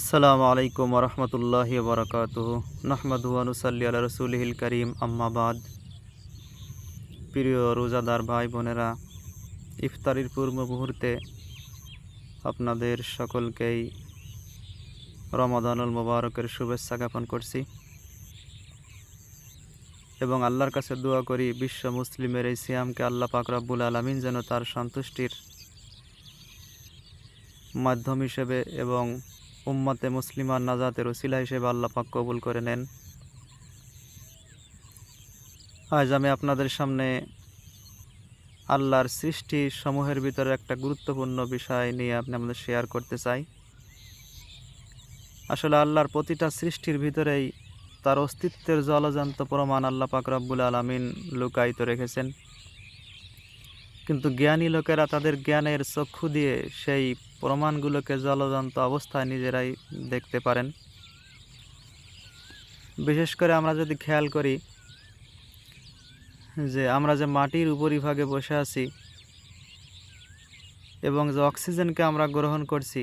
আসসালামু আলাইকুম রহমতুল্লাহি বরকাত নহমদু আনুসাল্লি আল্লাহ রসুলহিল করিম আম্মাবাদ প্রিয় রোজাদার ভাই বোনেরা, ইফতারির পূর্ব মুহূর্তে আপনাদের সকলকেই রমাদানুল মোবারকের শুভেচ্ছা জ্ঞাপন করছি। এবং আল্লাহর কাছে দোয়া করি, বিশ্ব মুসলিমের এই সিয়ামকে আল্লাহ পাক রব্বুল আলমিন যেন তার সন্তুষ্টির মাধ্যম হিসেবে এবং উম্মতে মুসলিমার নাজাতের ওসিলা হিসেবে আল্লাহ পাক কবুল করে নেন। আজ আমি আপনাদের সামনে আল্লাহর সৃষ্টি সমূহের ভিতরে একটা গুরুত্বপূর্ণ বিষয় নিয়ে আপনি আমাদের শেয়ার করতে চাই। আসলে আল্লাহর প্রতিটা সৃষ্টির ভিতরেই তার অস্তিত্বের জলজান্ত প্রমাণ আল্লাহ পাক রব্বুল আলমিন লুকায়িত রেখেছেন। কিন্তু জ্ঞানী লোকেরা তাদের জ্ঞানের চক্ষু দিয়ে সেই প্রমাণগুলোকে জলজান্ত অবস্থায় নিজেরাই দেখতে পারেন। বিশেষ করে আমরা যদি খেয়াল করি যে আমরা যে মাটির উপরিভাগে বসে আছি এবং যে অক্সিজেনকে আমরা গ্রহণ করছি,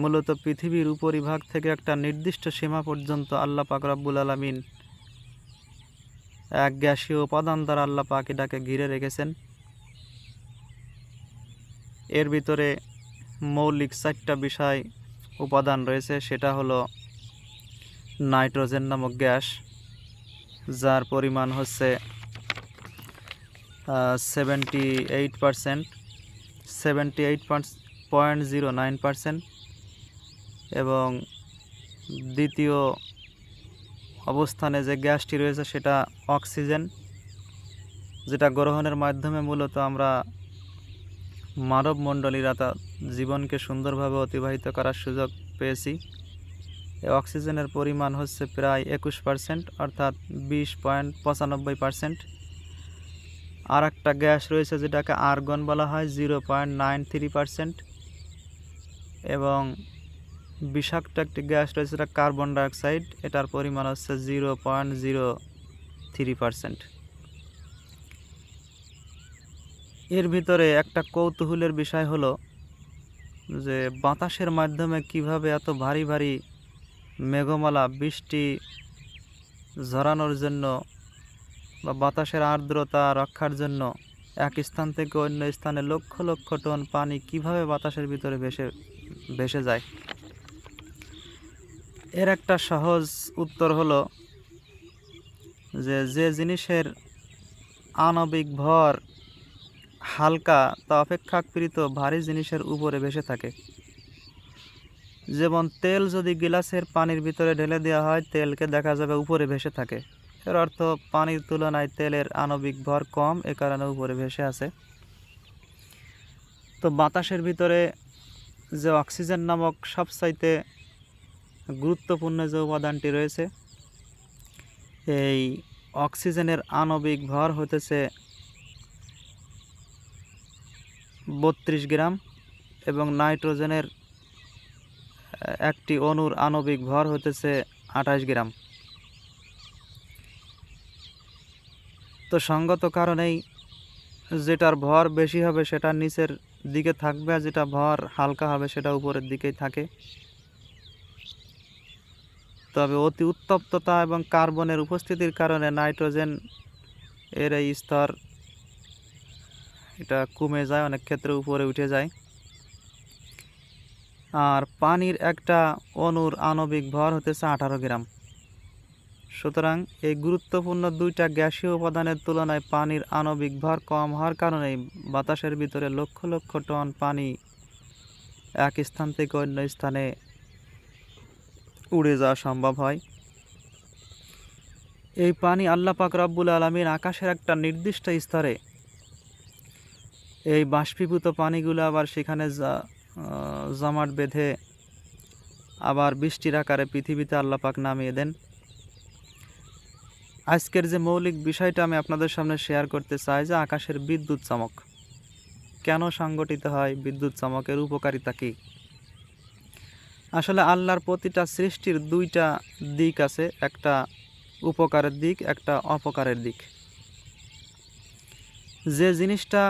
মূলত পৃথিবীর উপরিভাগ থেকে একটা নির্দিষ্ট সীমা পর্যন্ত আল্লাহ পাক রব্বুল আলমিন এক গ্যাসীয় উপাদান দ্বারা আল্লাহ পাক এটাকে ঘিরে রেখেছেন। এর ভিতরে মৌলিক চারটা বিষয় উপাদান রয়েছে, সেটা হলো নাইট্রোজেন নামক গ্যাস, যার পরিমাণ হচ্ছে seventy eight percent seventy eight point zero nine percent এবং দ্বিতীয় অবস্থানে যে গ্যাসটি রয়েছে, সেটা অক্সিজেন, যেটা গ্রহণের মাধ্যমে মূলত আমরা মানব মণ্ডলীরা তা জীবনকে সুন্দরভাবে অতিবাহিত করার সুযোগ পেয়েছি। অক্সিজেনের পরিমাণ হচ্ছে প্রায় একুশ পার্সেন্ট, অর্থাৎ বিশ পয়েন্ট পঁচানব্বই পার্সেন্ট। আর একটা গ্যাস রয়েছে যেটাকে আর্গন বলা হয়, zero point nine three percent. এবং বিষাক্ত একটি গ্যাস রয়েছে যেটা কার্বন ডাইঅক্সাইড, এটার পরিমাণ হচ্ছে zero point zero three percent. এর ভিতরে একটা কৌতূহলের বিষয় হলো যে বাতাসের মাধ্যমে কীভাবে এত ভারী ভারী মেঘমালা, বৃষ্টি ঝরানোর জন্য বা বাতাসের আর্দ্রতা রক্ষার জন্য এক স্থান থেকে অন্য স্থানে লক্ষ লক্ষ টন পানি কীভাবে বাতাসের ভিতরে ভেসে ভেসে যায়? এর একটা সহজ উত্তর হলো যে যে জিনিসের আণবিক ভর হালকা তা অপেক্ষাকৃত ভারী জিনিসের উপরে ভেসে থাকে। যেমন তেল যদি গিলাসের পানির ভিতরে ঢেলে দেওয়া হয়, তেলকে দেখা যাবে উপরে ভেসে থাকে। এর অর্থ, পানির তুলনায় তেলের আণবিক ভর কম, এ কারণে উপরে ভেসে আছে। তো বাতাসের ভিতরে যে অক্সিজেন নামক সবচাইতে গুরুত্বপূর্ণ যে উপাদানটি রয়েছে, এই অক্সিজেনের আণবিক ভর হতেছে বত্রিশ গ্রাম এবং নাইট্রোজেনের একটি অণুর আণবিক ভর হতেছে আঠাশ গ্রাম। তো সঙ্গত কারণেই যেটার ভর বেশি হবে সেটা নিচের দিকে থাকবে আর যেটা ভর হালকা হবে সেটা উপরের দিকেই থাকে। তবে অতি উত্তপ্ততা এবং কার্বনের উপস্থিতির কারণে নাইট্রোজেন এর এই স্তর এটা কমে যায়, অনেক ক্ষেত্রে উপরে উঠে যায়। আর পানির একটা অনুর আণবিক ভর হতেছে আঠারো গ্রাম। সুতরাং এই গুরুত্বপূর্ণ দুইটা গ্যাসীয় উপাদানের তুলনায় পানির আণবিক ভর কম হওয়ার কারণে বাতাসের ভিতরে লক্ষ লক্ষ টন পানি এক স্থান থেকে অন্য স্থানে উড়ে যাওয়া সম্ভব হয়। এই পানি আল্লাপাক রব্বুল আলমীর আকাশের একটা নির্দিষ্ট স্তরে এই বাষ্পীভূত পানিগুলো আবার সেখানে জমাট বেঁধে আবার বৃষ্টির আকারে পৃথিবীতে আল্লাপাক নামিয়ে দেন। আজকের যে মৌলিক বিষয়টা আমি আপনাদের সামনে শেয়ার করতে চাই যে আকাশের বিদ্যুৎ চমক। কেন সংগঠিত হয় বিদ্যুৎ চমকের উপকারিতা কী? আসলে আল্লাহর প্রতিটা সৃষ্টির দুইটা দিক আছে, একটা উপকারের দিক, একটা অপকারের দিক। যে জিনিসটা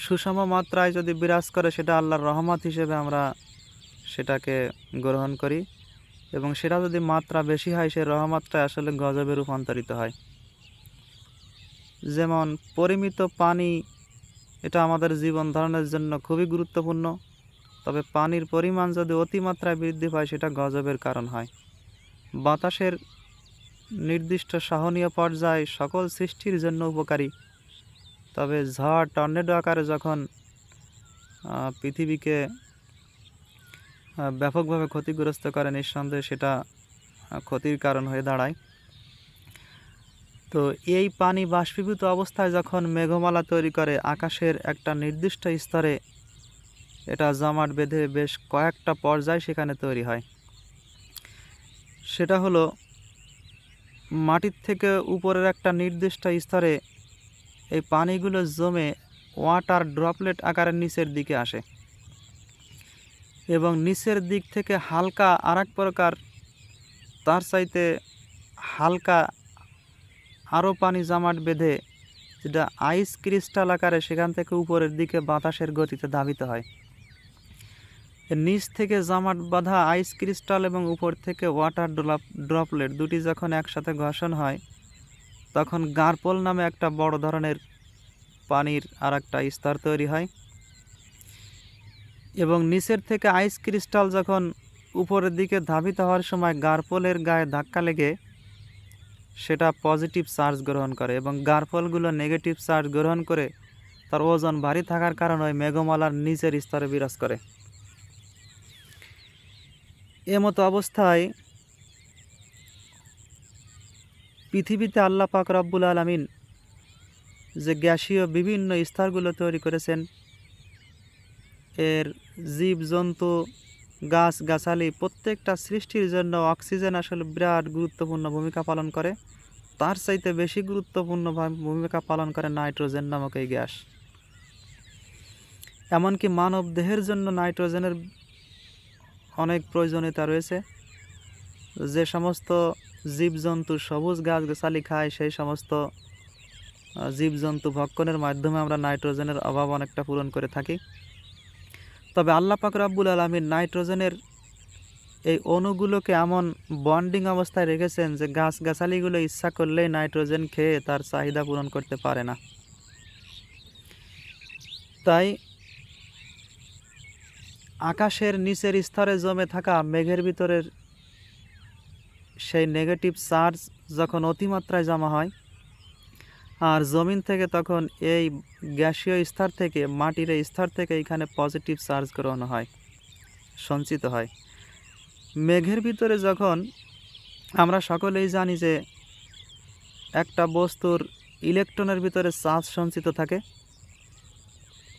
সুষম মাত্রায় যদি বিরাজ করে, সেটা আল্লাহর রহমত হিসেবে আমরা সেটাকে গ্রহণ করি। এবং সেটা যদি মাত্রা বেশি হয় সে রহমাত্রা আসলে গজবে রূপান্তরিত হয়। যেমন, পরিমিত পানি, এটা আমাদের জীবন ধারণের জন্য খুবই গুরুত্বপূর্ণ। তবে পানির পরিমাণ যদি অতিমাত্রায় বৃদ্ধি পায়, সেটা গজবের কারণ হয়। বাতাসের নির্দিষ্ট সহনীয় পর্যায় সকল সৃষ্টির জন্য উপকারী। তবে ঝড় টর্নেডো আকারে যখন পৃথিবীকে ব্যাপকভাবে ক্ষতিগ্রস্ত করে নিঃসন্দেহে সেটা ক্ষতির কারণ হয়ে দাঁড়ায়। তো এই পানি বাষ্পীভূত অবস্থায় যখন মেঘমালা তৈরি করে, আকাশের একটা নির্দিষ্ট স্তরে এটা জমাট বেঁধে বেশ কয়েকটা পর্যায় সেখানে তৈরি হয়। সেটা হলো, মাটির থেকে উপরের একটা নির্দিষ্ট স্তরে এই পানিগুলো জমে ওয়াটার ড্রপলেট আকারের নিচের দিকে আসে এবং নিচের দিক থেকে হালকা আরেক প্রকার, তার চাইতে হালকা আরও পানি জামাট বেঁধে যেটা আইস ক্রিস্টাল আকারে সেখান থেকে উপরের দিকে বাতাসের গতিতে ধাবিত হয়। নিচ থেকে জামাট বাঁধা আইস ক্রিস্টাল এবং উপর থেকে ওয়াটার ড্রপ ড্রপলেট দুটি যখন একসাথে ঘর্ষণ হয় তখন গারপল নামে একটা বড় ধরনের পানির আর একটা স্তর তৈরি হয়। এবং নিচের থেকে আইস ক্রিস্টাল যখন উপরের দিকে ধাবিত হওয়ার সময় গারপলের গায়ে ধাক্কা লেগে, সেটা পজিটিভ চার্জ গ্রহণ করে এবং গারপলগুলো নেগেটিভ চার্জ গ্রহণ করে তার ওজন ভারী থাকার কারণে ওই মেঘমালার নিচের স্তরে বিরাজ করে। এমতো অবস্থায় পৃথিবীতে আল্লাহ পাক রব্বুল আলমিন যে গ্যাসীয় বিভিন্ন স্তরগুলো তৈরি করেছেন, এর জীব, জন্তু, গাছ, গাছালি প্রত্যেকটা সৃষ্টির জন্য অক্সিজেন আসলে বিরাট গুরুত্বপূর্ণ ভূমিকা পালন করে। তার চাইতে বেশি গুরুত্বপূর্ণ ভূমিকা পালন করে নাইট্রোজেন নামক এই গ্যাস। এমনকি মানব দেহের জন্য নাইট্রোজেনের অনেক প্রয়োজনীয়তা রয়েছে। যে সমস্ত জীবজন্তু সবুজ গাছগাছালি খায়, সেই সমস্ত জীবজন্তু ভক্ষণের মাধ্যমে আমরা নাইট্রোজেনের অভাব অনেকটা পূরণ করে থাকি। তবে আল্লাহ পাক রাব্বুল আলমীর নাইট্রোজেনের এই অণুগুলোকে এমন বন্ডিং অবস্থায় রেখেছেন যে গাছগাছালিগুলো ইচ্ছা করলেই নাইট্রোজেন খেয়ে তার চাহিদা পূরণ করতে পারে না। তাই আকাশের নিচের স্তরে জমে থাকা মেঘের ভিতরের সেই নেগেটিভ চার্জ যখন অতিমাত্রায় জমা হয়, আর জমিন থেকে তখন এই গ্যাসীয় স্তর থেকে, মাটির স্তর থেকে এখানে পজিটিভ চার্জ গ্রহণ হয়, সঞ্চিত হয়। মেঘের ভিতরে যখন আমরা সকলেই জানি যে একটা বস্তুর ইলেকট্রনের ভিতরে চার্জ সঞ্চিত থাকে,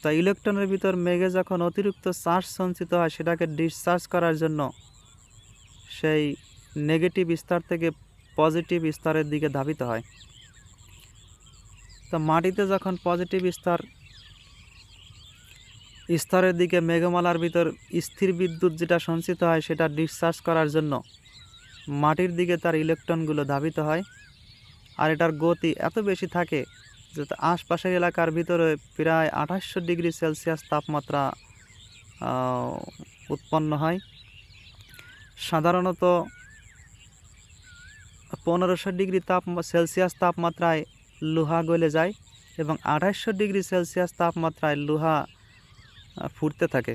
তা ইলেকট্রনের ভিতর মেঘে যখন অতিরিক্ত চার্জ সঞ্চিত হয়, সেটাকে ডিসচার্জ করার জন্য সেই নেগেটিভ স্তর থেকে পজিটিভ স্তরের দিকে ধাবিত হয়। তো মাটিতে যখন পজিটিভ স্তর স্তরের দিকে মেঘমালার ভিতর স্থির বিদ্যুৎ যেটা সঞ্চিত হয়, সেটা ডিসচার্জ করার জন্য মাটির দিকে তার ইলেকট্রনগুলো ধাবিত হয়। আর এটার গতি এত বেশি থাকে যে আশপাশের এলাকার ভিতরে প্রায় আঠাশশো ডিগ্রি সেলসিয়াস তাপমাত্রা উৎপন্ন হয়। সাধারণত পনেরোশো ডিগ্রি তাপ সেলসিয়াস তাপমাত্রায় লোহা গলে যায় এবং আঠাশশো ডিগ্রি সেলসিয়াস তাপমাত্রায় লোহা ফুটতে থাকে।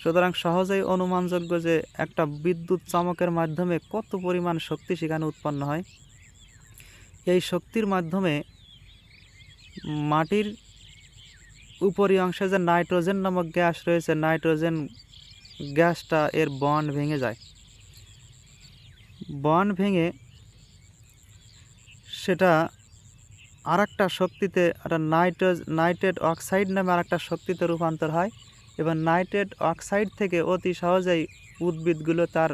সুতরাং সহজেই অনুমানযোগ্য যে একটা বিদ্যুৎ চমকের মাধ্যমে কত পরিমাণ শক্তি সেখানে উৎপন্ন হয়। এই শক্তির মাধ্যমে মাটির উপরি অংশে যে নাইট্রোজেন নামক গ্যাস রয়েছে, নাইট্রোজেন গ্যাসটা এর বন ভেঙে যায়। বন্ড ভেঙে সেটা আর একটা শক্তিতে একটা নাইট্রোজ, নাইট্রেট অক্সাইড নামে আর একটা শক্তিতে রূপান্তর হয়। এবং নাইট্রেট অক্সাইড থেকে অতি সহজেই উদ্ভিদগুলো তার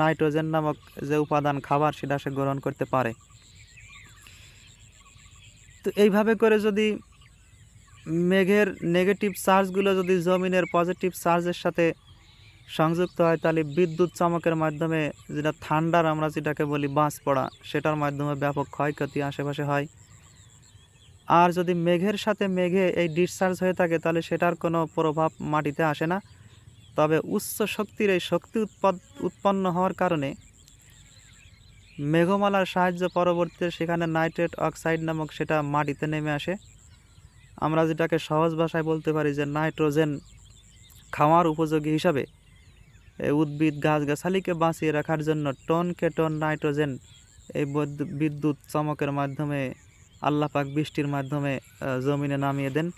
নাইট্রোজেন নামক যে উপাদান খাবার সেটা সে গ্রহণ করতে পারে। তো এইভাবে করে যদি মেঘের নেগেটিভ চার্জগুলো যদি জমিনের পজিটিভ চার্জের সাথে সংযুক্ত হয় তাহলে বিদ্যুৎ চমকের মাধ্যমে যেটা ঠান্ডার আমরা যেটাকে বলি বাঁশ পড়া, সেটার মাধ্যমে ব্যাপক ক্ষয়ক্ষতি আশেপাশে হয়। আর যদি মেঘের সাথে মেঘে এই ডিসচার্জ হয়ে থাকে, তাহলে সেটার কোনো প্রভাব মাটিতে আসে না। তবে উচ্চ শক্তির এই শক্তি উৎপাদ, উৎপন্ন হওয়ার কারণে মেঘমালার সাহায্য পরবর্তীতে সেখানে নাইট্রেট অক্সাইড নামক সেটা মাটিতে নেমে আসে। আমরা যেটাকে সহজ ভাষায় বলতে পারি যে নাইট্রোজেন খাওয়ার উপযোগী হিসাবে উদ্ভিদ গাছগাছালিকে বাঁচিয়ে রাখার জন্য টন কে টন নাইট্রোজেন, এই বৈদ্যু- বিদ্যুৎ চমকের মাধ্যমে, আল্লাপাক বৃষ্টির মাধ্যমে জমিনে নামিয়ে দেন।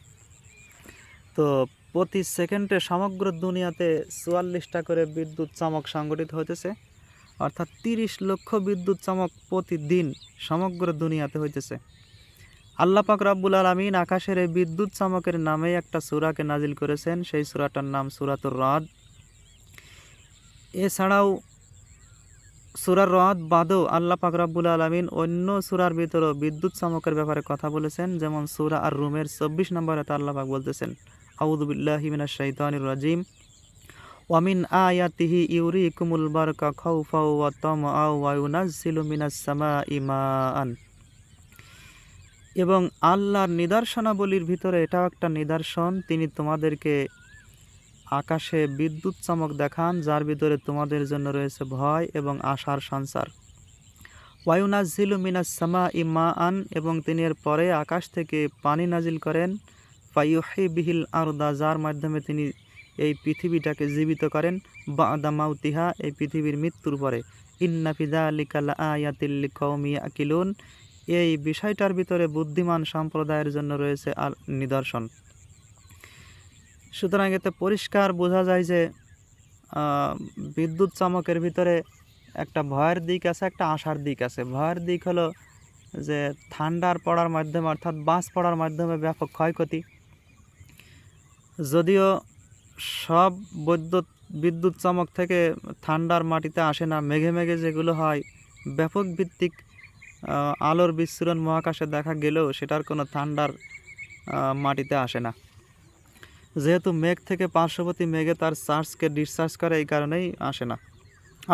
তো প্রতি সেকেন্ডে সমগ্র দুনিয়াতে চুয়াল্লিশটা করে বিদ্যুৎ চমক সংগঠিত হইতেছে, অর্থাৎ তিরিশ লক্ষ বিদ্যুৎ চমক প্রতিদিন সমগ্র দুনিয়াতে হইতেছে। আল্লাপাক রাব্বুল আলমিন আকাশের এই বিদ্যুৎ চমকের নামে একটা সূরাকে নাজিল করেছেন, সেই সূরাটার নাম সূরাতুর রদ। এছাড়াও সুরার রদ বাদেও আল্লাহ পাক রাব্বুল আলমিন অন্য সুরার ভিতরেও বিদ্যুৎ চমকের ব্যাপারে কথা বলেছেন, যেমন সুরা আর রুমের চব্বিশ নম্বরে আল্লাহ পাক বলতেছেন আউদুবিল্লাহি মিনাশ শাইতানির রাজিম ওয়ামিন আয়াতিহি ইউরিকুমুল বারকা খাউফা ওয়া তামআ ওয়া ইউনাজ্জিলু মিনাস সামাই মাআন। এবং আল্লাহর নিদর্শনাবলীর ভিতরে এটাও একটা নিদর্শন, তিনি তোমাদেরকে আকাশে বিদ্যুৎ চমক দেখান, যার ভিতরে তোমাদের জন্য রয়েছে ভয় এবং আশার সঞ্চার। ওয়ায়ুনাজিলু মিনাস সামা ইমা আন এবং তিনি এর পরে আকাশ থেকে পানি নাজিল করেন। ফাইহি বিহিল আরদা, যার মাধ্যমে তিনি এই পৃথিবীটাকে জীবিত করেন। বা আদামাউতিহা এই পৃথিবীর মৃত্যুর পরে। ইন্নাফিদা আলিকাল আয়াতিল্লি কৌমি আকিলুন এই বিষয়টার ভিতরে বুদ্ধিমান সম্প্রদায়ের জন্য রয়েছে আর নিদর্শন। সুতরাং এতে পরিষ্কার বোঝা যায় যে বিদ্যুৎ চমকের ভিতরে একটা ভয়ের দিক আছে, একটা আশার দিক আছে। ভয়ের দিক হলো যে, ঠান্ডার পড়ার মাধ্যমে অর্থাৎ বাস পড়ার মাধ্যমে ব্যাপক ক্ষয়ক্ষতি। যদিও সব বৈদ্যুৎ, বিদ্যুৎ চমক থেকে ঠান্ডার মাটিতে আসে না, মেঘে মেঘে যেগুলো হয়, ব্যাপক ভিত্তিক আলোর বিচ্ছুরণ মহাকাশে দেখা গেলেও সেটার কোনো ঠান্ডার মাটিতে আসে না। যেহেতু মেঘ থেকে পার্শ্ববর্তী মেঘে তার চার্জকে ডিসচার্জ করে, এই কারণেই আসে না।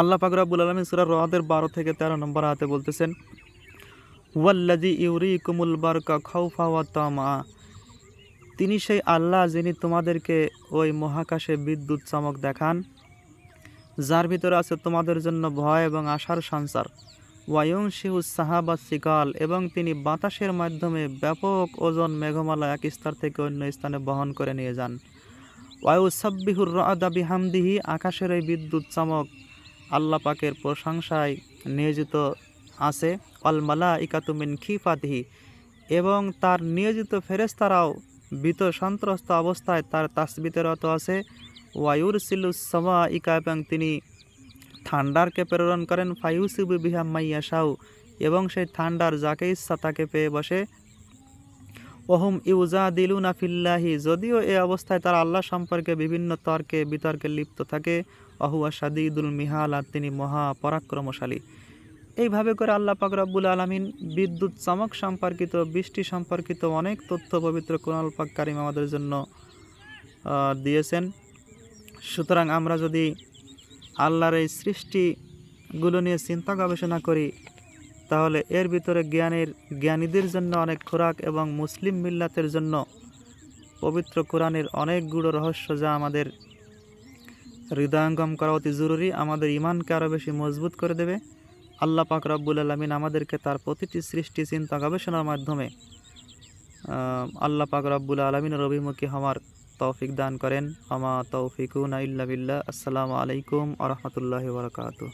আল্লাহ পাক রাব্বুল আলমিন সুরা রদের বারো থেকে তেরো নম্বর হাতে বলতেছেন ওয়াল্লাজি ইউরি কুমুল বারকা খাউফা ওয়া তামা তিনি সেই আল্লাহ যিনি তোমাদেরকে ওই মহাকাশে বিদ্যুৎ চমক দেখান, যার ভিতরে আছে তোমাদের জন্য ভয় এবং আশার সঞ্চার। ওয়ায়ুং শিহু সাহাবা সিকাল এবং তিনি বাতাসের মাধ্যমে ব্যাপক ওজন মেঘমালা এক স্তর থেকে অন্য স্থানে বহন করে নিয়ে যান। ওয়ায়ু সাব্বিহুর রাদা বিহামদিহি আকাশের এই বিদ্যুৎ চমক আল্লাহ পাকের প্রশংসায় নিয়োজিত আছে। অল মালা ইকাতুমিন খিফাতিহি এবং তার নিয়োজিত ফেরেস্তারাও বিত সন্ত্রস্ত অবস্থায় তার তাসবিতেরত আছে। ওয়ায়ুর সিলুসমা ইকা এবং তিনি ঠান্ডারকে প্রেরণ করেন ফাইউসিবু বিহা মাইয়া সাউ এবং সেই ঠান্ডার যাকে ইচ্ছা তাকে পেয়ে বসে। ওহম ইউজা দিলুনা ফিল্লাহি, যদিও এ অবস্থায় তারা আল্লাহ সম্পর্কে বিভিন্ন তর্কে বিতর্কে লিপ্ত থাকে। অহুয়া সাদিদুল মিহাল আর তিনি মহা পরাক্রমশালী। এইভাবে করে আল্লাহ পাক রব্বুল আলমিন বিদ্যুৎ চমক সম্পর্কিত, বৃষ্টি সম্পর্কিত অনেক তথ্য পবিত্র কোরআন পাক কারিম আমাদের জন্য দিয়েছেন। সুতরাং আমরা যদি আল্লাহর এই সৃষ্টিগুলো নিয়ে চিন্তা গবেষণা করি, তাহলে এর ভিতরে জ্ঞানের, জ্ঞানীদের জন্য অনেক খোরাক এবং মুসলিম মিল্লাতের জন্য পবিত্র কোরআনের অনেক গুড় রহস্য যা আমাদের হৃদয়ঙ্গম করা অতি জরুরি, আমাদের ইমানকে আরও বেশি মজবুত করে দেবে। আল্লাহ পাক রব্বুল আলমিন আমাদেরকে তার প্রতিটি সৃষ্টি চিন্তা গবেষণার মাধ্যমে আল্লাহ পাক রব্বুল আলমিনের অভিমুখী হওয়ার তৌফিক দান করেন। আমা তৌফিকুন ইল্লা বিল্লাহ। আসসালামু আলাইকুম আ রহমতুল্লাহ বরকাতু